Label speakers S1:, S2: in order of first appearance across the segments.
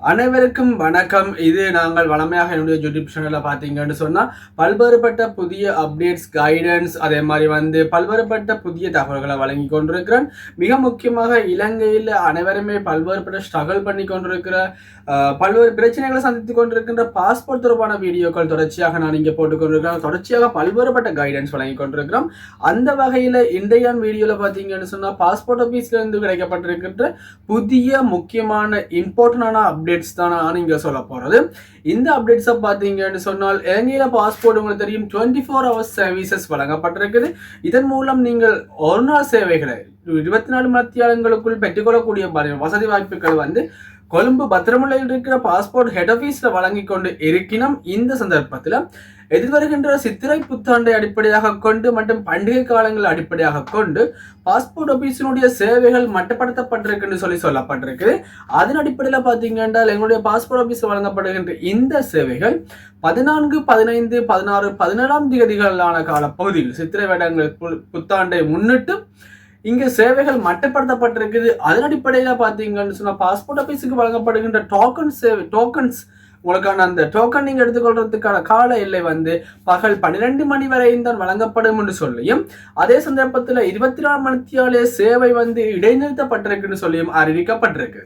S1: அனைவருக்கும் வணக்கம். இது நாங்கள் வளமையாக என்னுடைய யூடியூப் சேனலில் பார்த்தீங்கன்னு சொன்னால் பல்வேறுபட்ட புதிய அப்டேட்ஸ் கைடன்ஸ் அதே மாதிரி வந்து பல்வேறுபட்ட புதிய தகவல்களை வழங்கி கொண்டிருக்கிறேன். மிக முக்கியமாக இலங்கையில் அனைவருமே பல்வேறுபட்ட ஸ்ட்ரகிள் பண்ணி கொண்டிருக்கிற பல்வேறு பிரச்சனைகளை சந்தித்து கொண்டிருக்கின்ற பாஸ்போர்ட் தொடர்பான வீடியோக்கள் தொடர்ச்சியாக நான் இங்கே போட்டுக்கொண்டிருக்கிறேன் தொடர்ச்சியாக பல்வேறுபட்ட கைடன்ஸ் வழங்கி கொண்டிருக்கிறோம். அந்த வகையில் இன்றைய வீடியோவில் பார்த்தீங்கன்னு சொன்னால் பாஸ்போர்ட் ஆஃபீஸ்லேருந்து கிடைக்கப்பட்டிருக்கின்ற புதிய முக்கியமான இம்பார்ட்டண்டான அப்டேட்ஸ் தான் நான் இங்கே சொல்ல போகிறது இந்த அப்டேட்ஸை பார்த்தீங்கன்னு சொன்னால் இலங்கையில் பாஸ்போர்ட் உங்களுக்கு தெரியும்? டுவெண்ட்டி ஃபோர் ஹவர்ஸ் சர்வீசஸ் வழங்கப்பட்டிருக்குது. இதன் மூலம் நீங்கள் ஒரு நாள் சேவைகளை இருபத்தி நாலு மத்தியாலங்களுக்குள் பெற்றுக்கொள்ளக்கூடிய பாருங்கள் வசதி வாய்ப்புகள் வந்து கொழும்பு பத்திரமலையில் இருக்கிற பாஸ்போர்ட் ஹெட் ஆஃபீஸில் வழங்கி கொண்டு இருக்கினும் இந்த சந்தர்ப்பத்தில் எதிர்வருகின்ற சித்திரை புத்தாண்டை அடிப்படையாக கொண்டு மற்றும் பண்டிகை காலங்கள் அடிப்படையாக கொண்டு பாஸ்போர்ட் ஆபீஸினுடைய சேவைகள் மட்டுப்படுத்தப்பட்டிருக்குன்னு சொல்லி சொல்லப்பட்டிருக்கு. அதன் அடிப்படையில் பார்த்தீங்கன்னா எங்களுடைய பாஸ்போர்ட் ஆபீஸ் வழங்கப்படுகின்ற இந்த சேவைகள் பதினான்கு பதினைந்து பதினாறு பதினேழாம் தேதிகளான காலப்பகுதியில் சித்திரை வேடங்கள் பு- புத்தாண்டை முன்னிட்டு இங்க சேவைகள் மட்டுப்படுத்தப்பட்டிருக்குது. அதன் அடிப்படையில் பார்த்தீங்கன்னு சொன்னால் பாஸ்போர்ட் ஆபீஸுக்கு வழங்கப்படுகின்ற டோக்கன் சேவை டோக்கன்ஸ் உங்களுக்கான அந்த டோக்கன் நீங்க எடுத்துக்கொள்றதுக்கான கால எல்லை வந்து பகல் பன்னிரெண்டு மணி வரையும் தான் வழங்கப்படும் என்று சொல்லியும் அதே சந்தர்ப்பத்தில் இருபத்தி நாலு மணித்தியாலே சேவை வந்து இடைநிறுத்தப்பட்டிருக்குன்னு சொல்லியும் அறிவிக்கப்பட்டிருக்கு.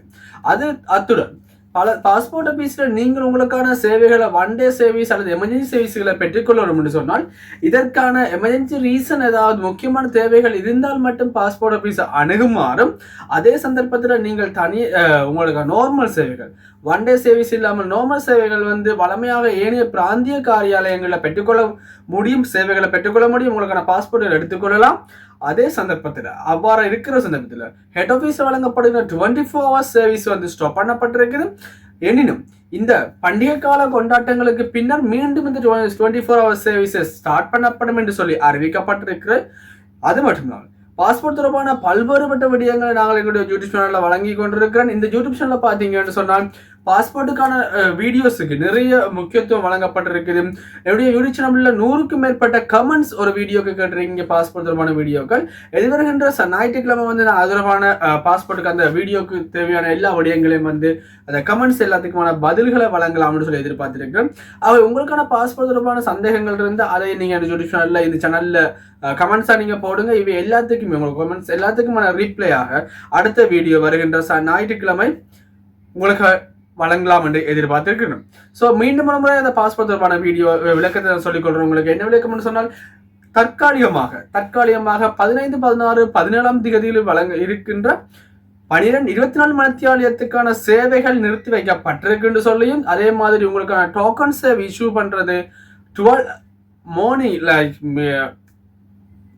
S1: அது அத்துடன் பல பாஸ்போர்ட் ஆஃபீஸில் நீங்கள் உங்களுக்கான சேவைகளை ஒன் டே சர்வீஸ் அல்லது எமர்ஜென்சி சர்வீஸ்களை பெற்றுக்கொள்ளணும் என்று சொன்னால் இதற்கான எமர்ஜென்சி ரீசன் ஏதாவது முக்கியமான தேவைகள் இருந்தால் மட்டும் பாஸ்போர்ட் ஆஃபீஸ் அணுகுமாறும் அதே சந்தர்ப்பத்தில் நீங்கள் தனி உங்களுக்கு நார்மல் சேவைகள் ஒன் டே சர்வீஸ் இல்லாமல் நார்மல் சேவைகள் வந்து வளமையாக ஏனைய பிராந்திய காரியாலயங்களில் பெற்றுக்கொள்ள முடியும் சேவைகளை பெற்றுக்கொள்ள முடியும் உங்களுக்கான பாஸ்போர்ட்டை எடுத்துக்கொள்ளலாம். அதே சந்தர்ப்பத்தில் அவ்வாறு இருக்கிற சந்தர்ப்பத்தில் ஹெட் ஆஃபீஸ் வழங்கப்படுகிற டுவெண்ட்டி ஃபோர் ஹவர்ஸ் சர்வீஸ் வந்து ஸ்டாப் பண்ணப்பட்டிருக்குது. எனினும் இந்த பண்டிகை கால கொண்டாட்டங்களுக்கு பின்னர் மீண்டும் இந்த twenty four hours services start பண்ணப்படும் என்று சொல்லி அறிவிக்கப்பட்டிருக்கு அது மட்டுமில்லாமல் பாஸ்போர்ட் தொடர்பான பல்வேறுபட்ட விடயங்களை நாங்கள் எங்களுடைய யூடியூப் சேனலில் வழங்கி கொண்டிருக்கிறேன் இந்த யூடியூப் சேனலில் பார்த்தீங்கன்னு சொன்னால் பாஸ்போர்ட்டுக்கான வீடியோஸுக்கு நிறைய முக்கியத்துவம் வழங்கப்பட்டிருக்குது. என்னுடைய யூடியூப் சேனலில் நூறுக்கும் மேற்பட்ட கமெண்ட்ஸ் ஒரு வீடியோக்கு கேட்டிருக்கீங்க பாஸ்போர்ட் தொடர்பான வீடியோக்கள். எதிர்வருகின்ற ச- ஞாயிற்றுக்கிழமை வந்து நான் ஆதரவான பாஸ்போர்ட்டுக்கு அந்த வீடியோக்கு தேவையான எல்லா விடயங்களையும் வந்து அந்த கமெண்ட்ஸ் எல்லாத்துக்குமான பதில்களை வழங்கலாம்னு சொல்லி எதிர்பார்த்துருக்கேன் அவை உங்களுக்கான பாஸ்போர்ட் தொடர்பான சந்தேகங்கள் இருந்து அதை நீங்கள் அந்த யூடியூப் சேனலில் இந்த சேனலில் கமெண்ட்ஸாக நீங்கள் போடுங்க. இவை எல்லாத்துக்குமே உங்களுக்கு கமெண்ட்ஸ் எல்லாத்துக்குமான ஆக அடுத்த வீடியோ வருகின்ற ச- ஞாயிற்றுக்கிழமை உங்களுக்கு வழங்கலாம் என்று எதிர்பார்த்திருக்கிறோம். ஸோ மீண்டும் ஒரு முறை அந்த பாஸ்போர்ட் தொடர்பான வீடியோ விளக்கத்தை சொல்லிக் கொள்றேன் உங்களுக்கு என்ன விளக்கம்னு சொன்னால் தற்காலிகமாக தற்காலிகமாக பதினைந்து பதினாறு பதினேழாம் திகதியில் வழங்க இருக்கின்ற பனிரெண்டு இருபத்தி நாலு மணித்தியாலயத்துக்கான சேவைகள் நிறுத்தி வைக்கப்பட்டிருக்குன்னு சொல்லியும் அதே மாதிரி உங்களுக்கான டோக்கன்ஸை இஷ்யூ பண்ணுறது டுவெல் மார்னிங் லைக்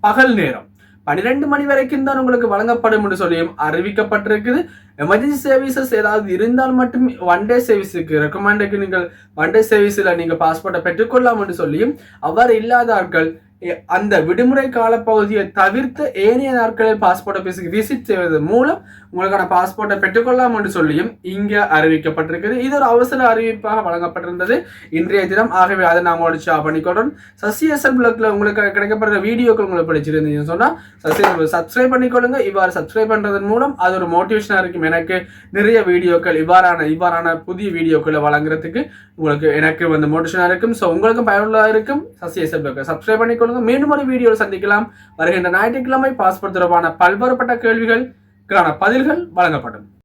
S1: பகல் நேரம். பன்னிரெண்டு மணி வரைக்கும் தான் உங்களுக்கு வழங்கப்படும் என்று சொல்லியும் அறிவிக்கப்பட்டிருக்குது. எமர்ஜென்சி சர்வீசஸ் ஏதாவது இருந்தால் மட்டும் ஒன் டே சர்வீஸுக்கு ரெக்கமெண்டுக்கு நீங்கள் ஒன் டே சர்வீஸில் நீங்கள் பாஸ்போர்ட்டை பெற்றுக்கொள்ளலாம் என்று சொல்லியும் அவ்வாறு இல்லாத ஆட்கள் அந்த விடுமுறை காலப்பகுதியை தவிர்த்து ஏனைய நாட்களில் பாஸ்போர்ட் ஆஃபீஸுக்கு விசிட் செய்வதன் மூலம் உங்களுக்கான பாஸ்போர்ட்டை பெற்றுக்கொள்ளலாம் என்று சொல்லியும் இங்கே அறிவிக்கப்பட்டிருக்கிறது. இது ஒரு அவசர அறிவிப்பாக வழங்கப்பட்டிருந்தது. இன்றைய தினம். ஆகவே அதை நாம் உங்களோட ஷேர் பண்ணிக்கொள்றேன் சசி பிளாக்ல உங்களுக்கு கிடைக்கப்படுற வீடியோக்கள் உங்களுக்கு பிடிச்சிருந்தீங்கன்னு சொன்னால் சசி சப்ஸ்கிரைப் பண்ணிக்கொள்ளுங்க. இவ்வாறு சப்ஸ்கிரைப் பண்ணுறதன் மூலம் அது ஒரு மோட்டிவேஷனாக இருக்கும். எனக்கு நிறைய வீடியோக்கள் இவ்வாறான இவ்வாறான புதிய வீடியோக்களை வழங்குறதுக்கு உங்களுக்கு எனக்கு வந்து மோட்டிவேஷனாக இருக்கும். ஸோ உங்களுக்கும் பயனுள்ளதாக இருக்கும். சசி எஸ்எல் சப்ஸ்கிரைப் பண்ணிக்கொள்ளுங்க. மீண்டும் ஒரு வீடியோவில் சந்திக்கலாம். வருகின்ற ஞாயிற்றுக்கிழமை பாஸ்போர்ட் தொடர்பான பல்வேறுபட்ட கேள்விகளுக்கான பதில்கள் வழங்கப்படும்.